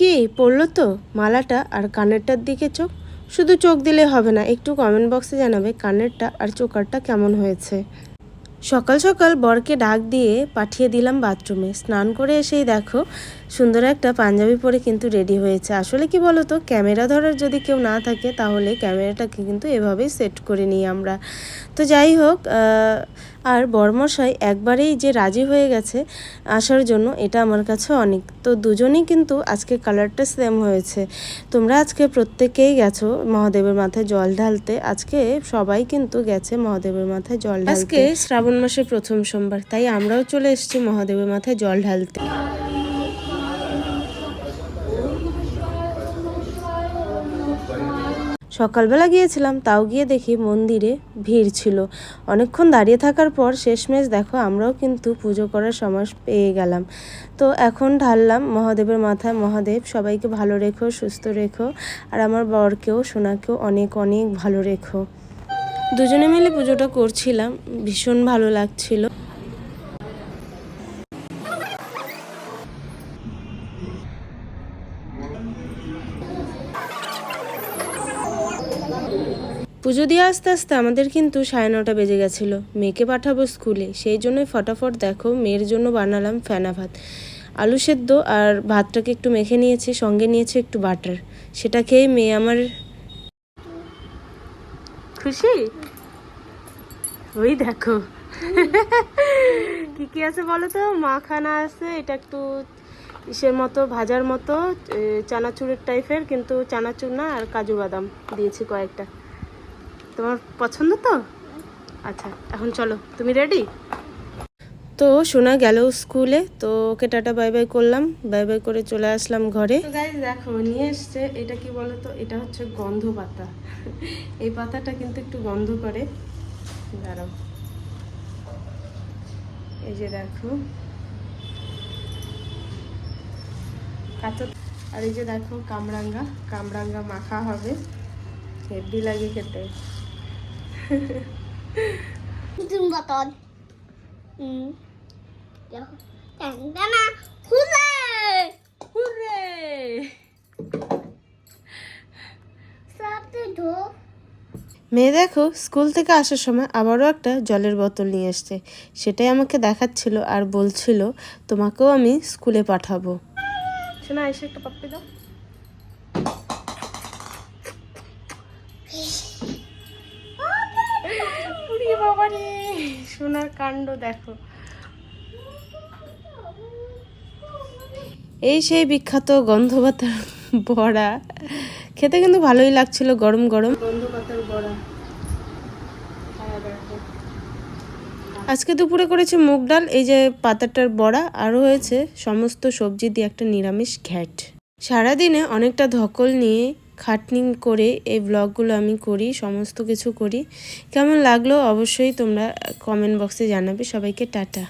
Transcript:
কি পড়ল তো? মালাটা আর কানেরটার দিকে চোখ? শুধু চোখ দিলে হবে না, একটু কমেন্ট বক্সে জানাবে কানেরটা আর চোকারটা কেমন হয়েছে। সকাল সকাল বরকে ডাক দিয়ে পাঠিয়ে দিলাম বাথরুমে স্নান করে এসেই দেখো, সুন্দর একটা পাঞ্জাবি পরে কিন্তু রেডি হয়েছে। আসলে কি বলো তো ক্যামেরা ধরার যদি কেউ না থাকে, তাহলে ক্যামেরাটাকে কিন্তু এভাবেই সেট করে নিই আমরা। তো যাই হোক আর বরমশাই একবারেই যে রাজি হয়ে গেছে আসার জন্য, এটা আমার কাছে অনেক। তো দুজনেই কিন্তু আজকে কালারটা সেম হয়েছে। তোমরা আজকে প্রত্যেকেই গেছো মহাদেবের মাথায় জল ঢালতে। আজকে সবাই কিন্তু গেছে মহাদেবের মাথায় জল আজকে শ্রাবণ মাসের প্রথম সোমবার, তাই আমরাও চলে এসেছি মহাদেবের মাথায় জল ঢালতে। সকালবেলা গিয়েছিলাম, তাও গিয়ে দেখি মন্দিরে ভিড় ছিল। অনেকক্ষণ দাঁড়িয়ে থাকার পর শেষমেশ দেখো আমরাও কিন্তু পুজো করার সময় পেয়ে গেলাম। তো এখন ঢাললাম মহাদেবের মাথায়, মহাদেব সবাইকে ভালো রেখো, সুস্থ রেখো, আর আমার বরকেও, সোনাকেও অনেক অনেক ভালো রেখো। দুজনে মিলে পুজোটা করছিলাম, ভীষণ ভালো লাগছিল। পুজো দিয়ে আস্তে আস্তে আমাদের কিন্তু সাড়ে নটা বেজে গেছিল। মেয়েকে পাঠাবো স্কুলে। সেই জন্যই ফটাফট দেখো মেয়ের জন্য বানালাম ফেনা ভাত। আলু সেদ্ধ আর ভাতটাকে একটু মেখে নিয়েছি, সঙ্গে নিয়েছি একটু বাটার। সেটা খেয়ে মেয়ে আমার খুশি? ওই দেখো। কি কি আছে বলো তো? মাখানা আছে, এটা একটু ইসের মতো, ভাজার মতো চানাচুরের টাইপের কিন্তু চানাচুর না, আর কাজু বাদাম দিয়েছি কয়েকটা। তোমার পছন্দ তো? আচ্ছা এখন চলো তুমি রেডি তো শোনা গেল স্কুলে তো ওকে টাটা বাই বাই করলাম বাই বাই করে চলে আসলাম ঘরে। গাইজ দেখো নিয়ে এসছে এটা কি বলো তো এটা হচ্ছে গন্ধ পাতা। এই পাতাটা কিন্তু একটু গন্ধ করে। দাঁড়াও। এই যে দেখো। কাঁচা আর এই যে দেখো কামরাঙ্গা। কামরাঙ্গা মাখা হবে। হেভি লাগে খেতে। Thủ মেয়ে দেখো স্কুল থেকে আসার সময় আবারও একটা জলের বোতল নিয়ে এসছে। সেটাই আমাকে দেখাচ্ছিল আর বলছিল তোমাকেও আমি স্কুলে পাঠাবো। শোনা এসে একটা পাপ্পি দাও। উড়ি বাবা রে সোনার কাণ্ড দেখো। এই সেই বিখ্যাত গন্ধপাতার বড়া। খেতে কিন্তু ভালোই লাগছিল গরম গরম। গন্ধপাতার বড়া। আজকে দুপুরে করেছে মুগ ডাল এই যে পাতাটার বড়া আরও হয়েছে সমস্ত সবজি দিয়ে একটা নিরামিষ ঘ্যাট। সারাদিনে অনেকটা ধকল নিয়ে খাটনি করে এই ব্লগগুলো আমি করি, সমস্ত কিছু করি। কেমন লাগল অবশ্যই তোমরা কমেন্ট বক্সে জানাবে। সবাইকে টাটা।